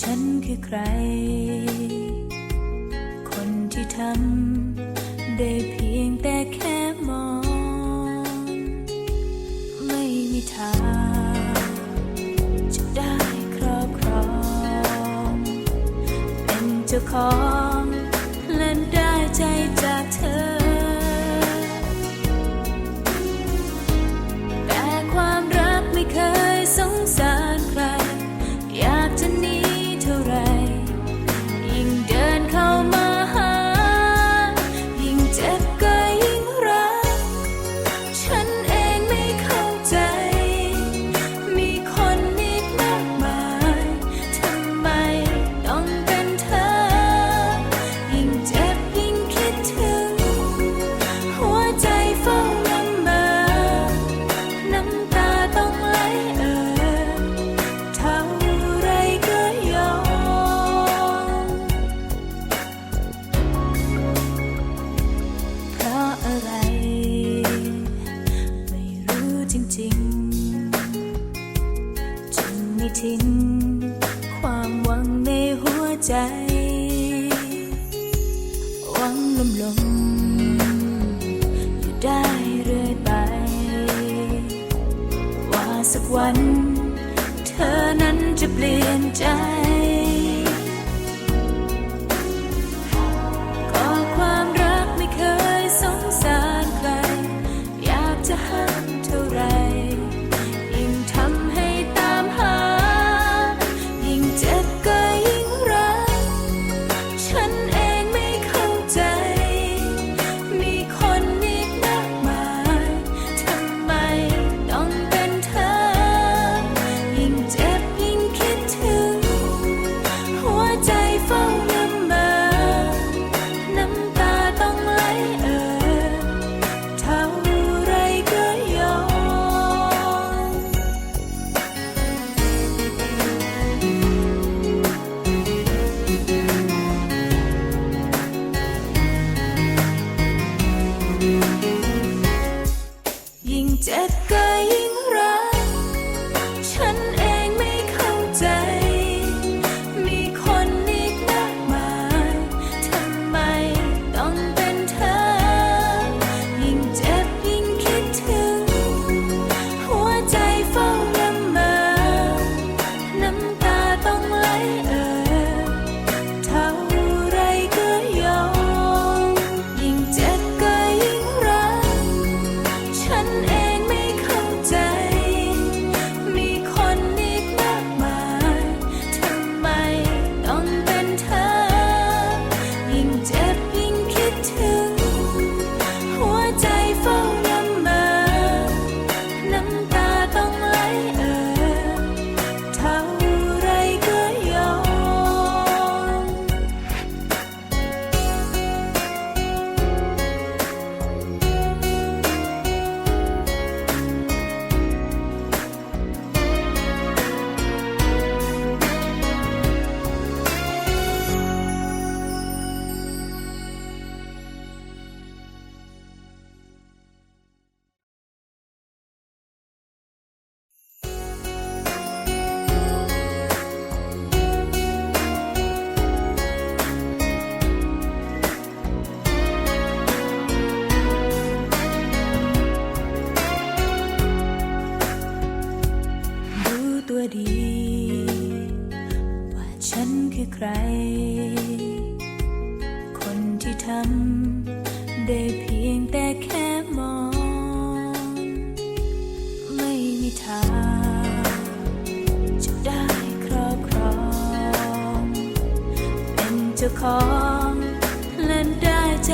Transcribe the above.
ฉันคือใคร คนที่ทำได้เพียงแต่แค่มอง ไม่มีทางจะได้ครอบครอง เป็นเจ้าของ ทิ้ง ความหวังในหัวใจ หวังลมลมอยู่ได้เรื่อยไป ว่าสักวัน เธอนั้นจะเปลี่ยนใจ ใคร คนที่ทำได้เพียงแต่แค่มอง ไม่มีทางจะได้ครอบครอง เป็นเจ้าของและได้ใจ